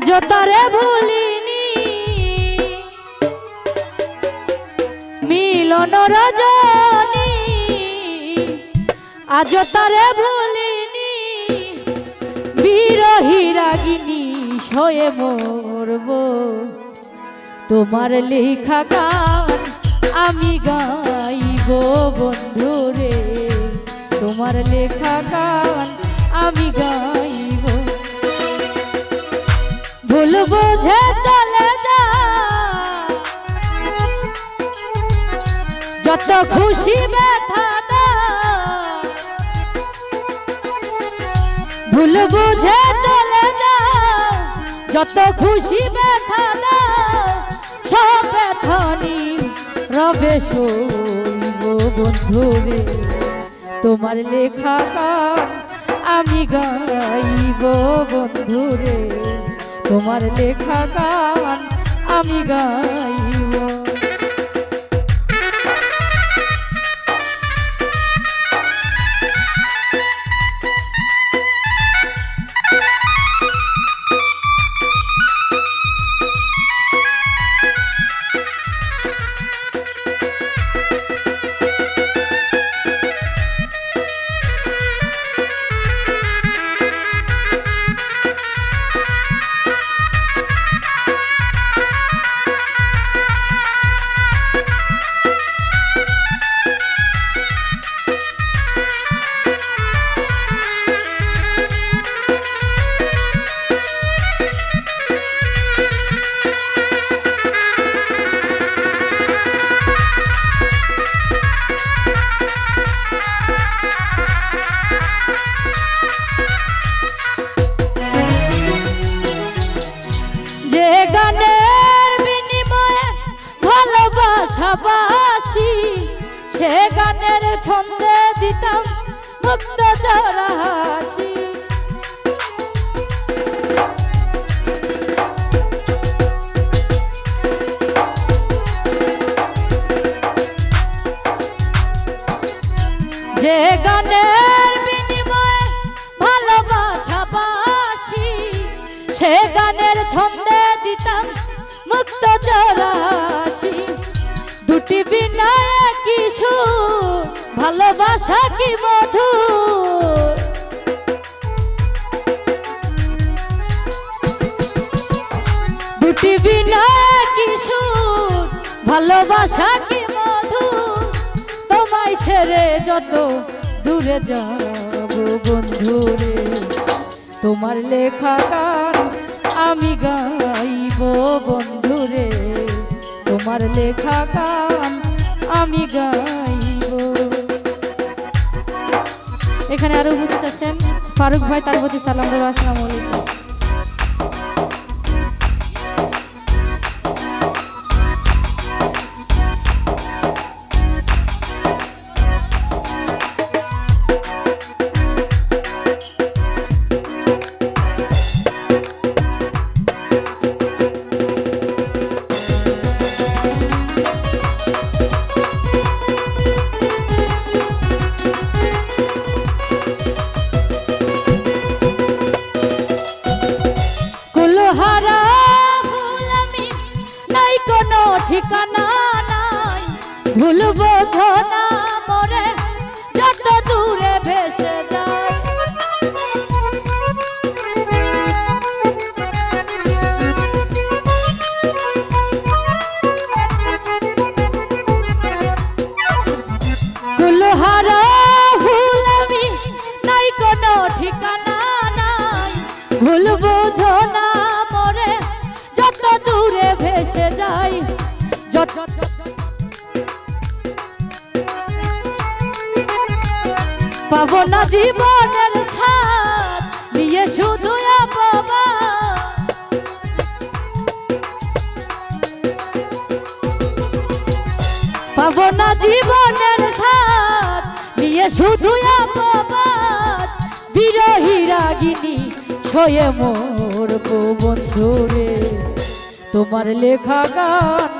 আজ তারে ভুলিনি। মিলন রজনী, আজ তারে ভুলিনি। বিরহী রাগিনী শয়ে মরব। তোমার লেখা গান আমি গাইব বন্ধুরে। তোমার লেখা গান আমি গাইব ভুল বুঝে চলে যা। যত খুশি ব্যথা ভুল বুঝে চলে যা। যত খুশি ব্যথা সব ব্যথনি রবে সইব বন্ধুরে তোমার লেখা আমি গাইব বন্ধুরে তোমার লেখা গান আমি গাইব ভালোবাসাবাসি সে গানের ছন্দে দিতাম মুক্ত চরাহাসি যে গানের বিনিময়ে ভালোবাসাবাসি সে গানের ছন্দে দিতাম মুক্ত চরাসি দুটি বিনয় কিছু? ভালোবাসা কি মধু? দুটি বিনয় কিছু? ভালোবাসা কি মধু? তোমায় ছেড়ে যত দূরে যাব বন্ধুরে তোমার লেখা গান আমি গাইব বন্ধুরে তোমার লেখা গান আমি গাইব। এখানে আরও উপস্থিত আছেন ফারুক ভাই, তার প্রতি সালাম আসসালামু আলাইকুম। ঠিকানা ভুল যত দূরে ভেসে যায়। ফুল আমি, নাই কোনো ঠিকানা নাই। ভুল বোঝো না মরে যত দূরে ভেসে যাই যত পাবো না জীবনের সাথ নিয়ে শুধু বাবা পাবো না জীবনের সাথ নিয়ে শুধু আপবাদ বিরহী রাগিনী ছয়ে মোর বন্ধুরে তোমার লেখা গান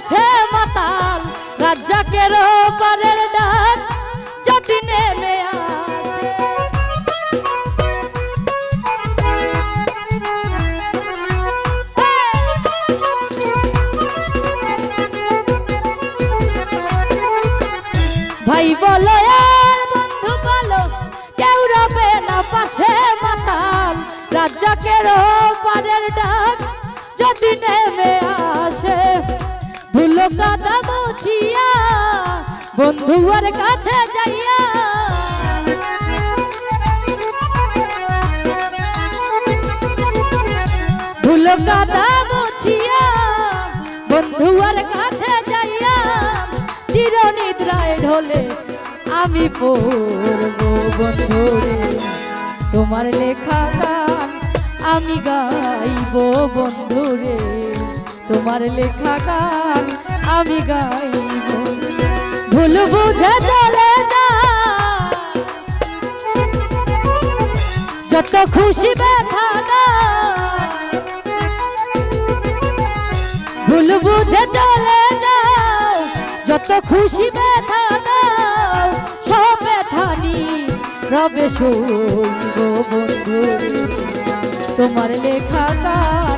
না মাতাল রাজ্জাকের পারের ডাক যদি নেমে আসে। ভাই বলো বন্ধু বলো কেউ রবে না পাশে মাতাল রাজ্জাকের পারের ডাক যদি নেমে কাদা মুছিয়া বন্ধুয়ার কাছে যাইয়া। ভুলো কাদা মুছিয়া বন্ধুয়ার কাছে যাইয়া, চিরনিদ্রায় ঢলে, আমি পড়ব বন্ধুরে, তোমার লেখা আমি গাইব বন্ধুরে। তোমার লেখা গান আমি গাইব। ভুল বুঝে চলে যা। যত খুশি ব্যথা না ভুল বুঝে চলে যাও যত খুশি ব্যথা দাও সব ব্যথানি রবে সইব বন্ধু। তোমার লেখা গান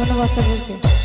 ধন্যবাদ সকলকে